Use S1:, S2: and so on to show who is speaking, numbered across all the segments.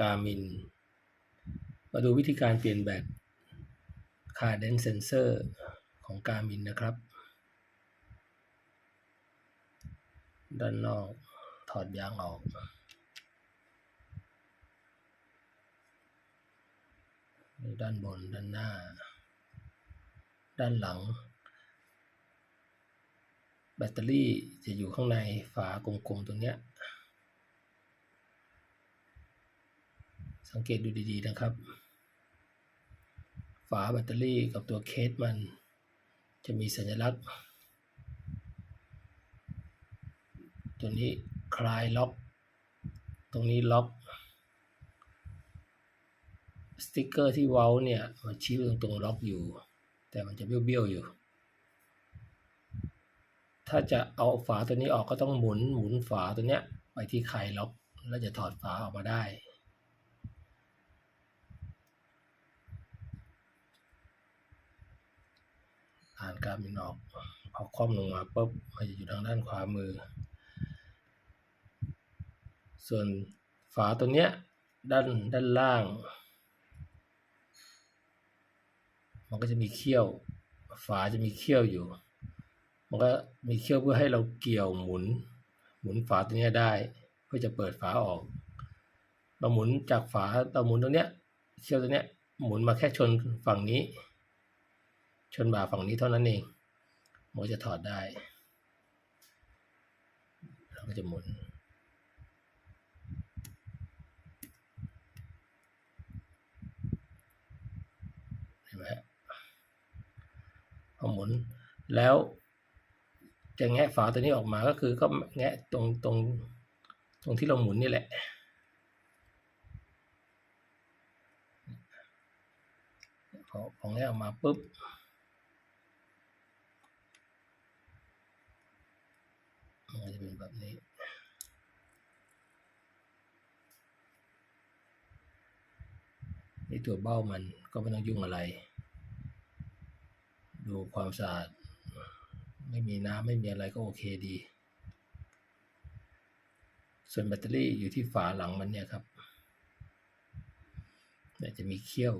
S1: Garmin มาดูวิธีการเปลี่ยนแบต Cadence Sensor ของ Garmin นะครับ ด้านนอกถอดยางออก ด้านบนด้านหน้า ด้านหลัง แบตเตอรี่จะอยู่ข้างในฝากลมๆตรงเนี้ย สังเกตดูดีๆนะครับ ฝาแบตเตอรี่กับตัวเคสมันจะมีสัญลักษณ์ ตัวนี้คลายล็อก ตรงนี้ล็อก สติกเกอร์ที่เว้าเนี่ย มันชี้ตรงตรงล็อกอยู่ แต่มันจะเบี้ยวๆอยู่ ถ้าจะเอาฝาตัวนี้ออกก็ต้องหมุนหมุนฝาตัวเนี้ยไปที่คลายล็อก แล้วจะถอดฝาออกมาได้านการมินออกพอคว่ำลงมาปุ๊บมันจะอยู่ทางด้านขวามือ ส่วนฝาตัวเนี้ยด้านด้านล่าง มันก็จะมีเขี้ยว ฝาจะมีเขี้ยวอยู่ มันก็มีเขี้ยวเพื่อให้เราเกี่ยวหมุน หมุนฝาตัวเนี้ยได้ เพื่อจะเปิดฝาออก เราหมุนจากฝาเราหมุนตรงเนี้ยเขี้ยวตัวเนี้ยหมุนมาแค่ชนฝั่งนี้ ชนบ่าฝั่งนี้เท่านั้นเองโมจะถอดได้ เราก็จะหมุน เห็นไหมฮะพอหมุนแล้วจะแงะฝาตัวนี้ออกมาก็คือก็แงะตรงตรงตรงที่เราหมุนนี่แหละ พอพอแงะออกมาปุ๊บ มันก็จะเป็น แบบนี้ นี่ตัวเบ้ามันก็ไม่ต้องยุ่งอะไร ดูความสะอาด ไม่มีน้ำไม่มีอะไรก็โอเคดี ส่วนแบตเตอรี่อยู่ที่ฝาหลังมันเนี่ยครับเนี่ยจะมีเขี้ยว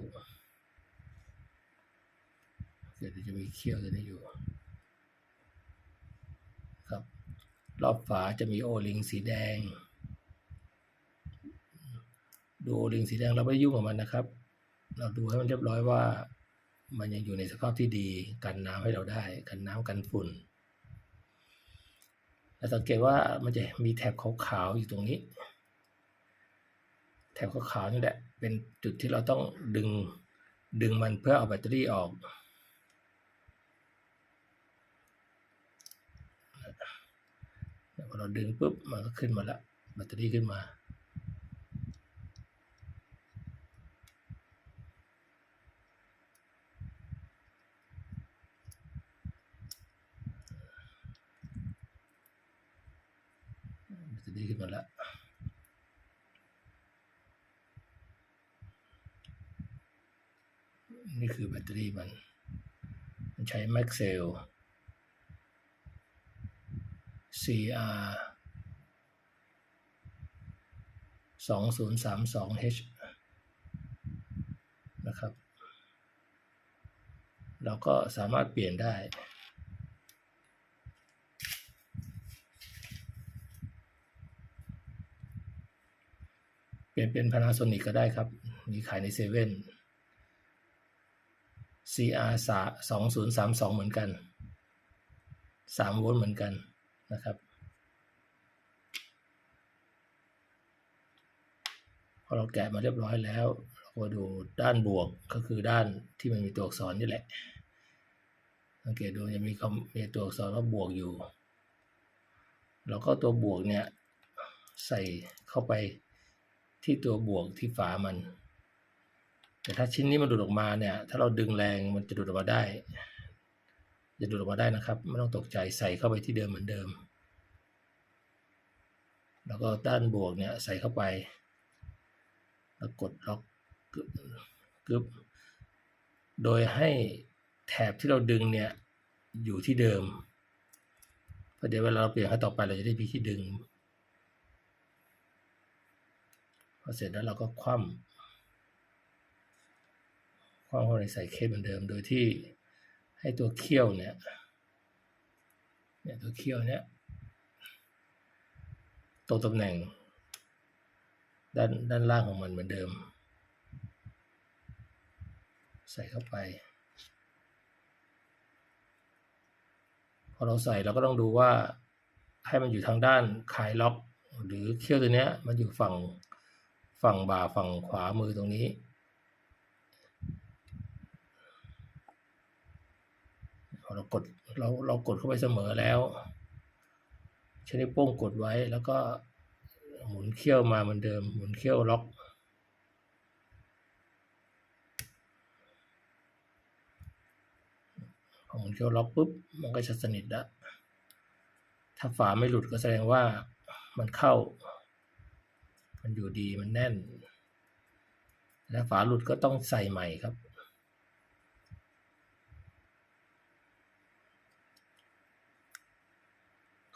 S1: เดี๋ยวจะมีเขี้ยวตัวนี้อยู่ ครับ รอบฝาจะมีโอลิงสีแดง ดูโอลิงสีแดงเราไม่ยุ่งกับมันนะครับ เราดูให้มันเรียบร้อยว่า มันยังอยู่ในสภาพที่ดี กันน้ำให้เราได้ กันน้ำกันฝุ่นและสังเกตว่ามันจะมีแถบขาวๆอยู่ตรงนี้ แถบขาวๆนี่แหละ เป็นจุดที่เราต้องดึงดึงมันเพื่อเอาแบตเตอรี่ออก อเราดึงปุ๊บมันก็ขึ้นมาแล้วแบตเตอรี่ขึ้นมา แบตเตอรี่ขึ้นมาแล้วนี่คือแบตเตอรี่มัน มันใช้ Maxell CR สองศู นย์สามสอง H นะครับ เราก็สามารถเปลี่ยนได้ เปลี่ยนเป็น Panasonic ก็ได้ครับ มีขายในเซเว่น CR สองศูนย์สามสองเหมือนกันสามโวลต์เหมือนกัน นะครับ พอเราแกะมาเรียบร้อยแล้ว เราก็ดูด้านบวกก็คือด้านที่มันมีตัวอักษรนี่แหละ สังเกตดูจะมีคำมีตัวอักษรว่าบวกอยู่เราก็ตัวบวกเนี่ยใส่เข้าไปที่ตัวบวกที่ฝามัน แต่ถ้าชิ้นนี้มันดูดออกมาเนี่ย ถ้าเราดึงแรงมันจะดูดออกมาได้ จะดูดออกมาได้นะครับ ไม่ต้องตกใจใส่เข้าไปที่เดิมเหมือนเดิม แล้วก็ด้านบวกเนี่ยใส่เข้าไป แล้วกดล็อกกึบกึบโดยให้แถบที่เราดึงเนี่ยอยู่ที่เดิมพระเดี๋ยวเวลาเราเปลี่ยนขั้นต่อไปเราจะได้มีที่ดึงพพอเสร็จแล้วเราก็คว่ำคว่ำเข้าในใส่เคสเหมือนเดิม โดยที่ ให้ตัวเขี้ยวเนี่ยเนี่ยตัวเขี้ยวเนี่ยตรงตำแหน่ง ด้านด้านล่างของมันเหมือนเดิม ใส่เข้าไป พอเราใส่เราก็ต้องดูว่าให้มันอยู่ทางด้านคลายล็อก หรือเขี้ยวตัวเนี้ยมันอยู่ฝั่งฝั่งบ่าฝั่งขวามือตรงนี้ พอ เรากดเราเรากดเข้าไปเสมอแล้ว ใช้นิ้วโป้งกดไว้แล้วก็หมุนเขี้ยวมาเหมือนเดิม หมุนเขี้ยวล็อกพอหมุนเขี้ยวล็อกปุ๊บมันก็จะสนิทแล้วถ้าฝาไม่หลุดก็แสดงว่ามันเข้า มันอยู่ดีมันแน่น และฝาหลุดก็ต้องใส่ใหม่ครับ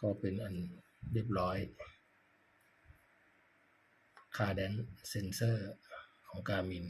S1: ก็เป็นอันเรียบร้อยคาร์แดนเซนเซอร์ของการมิน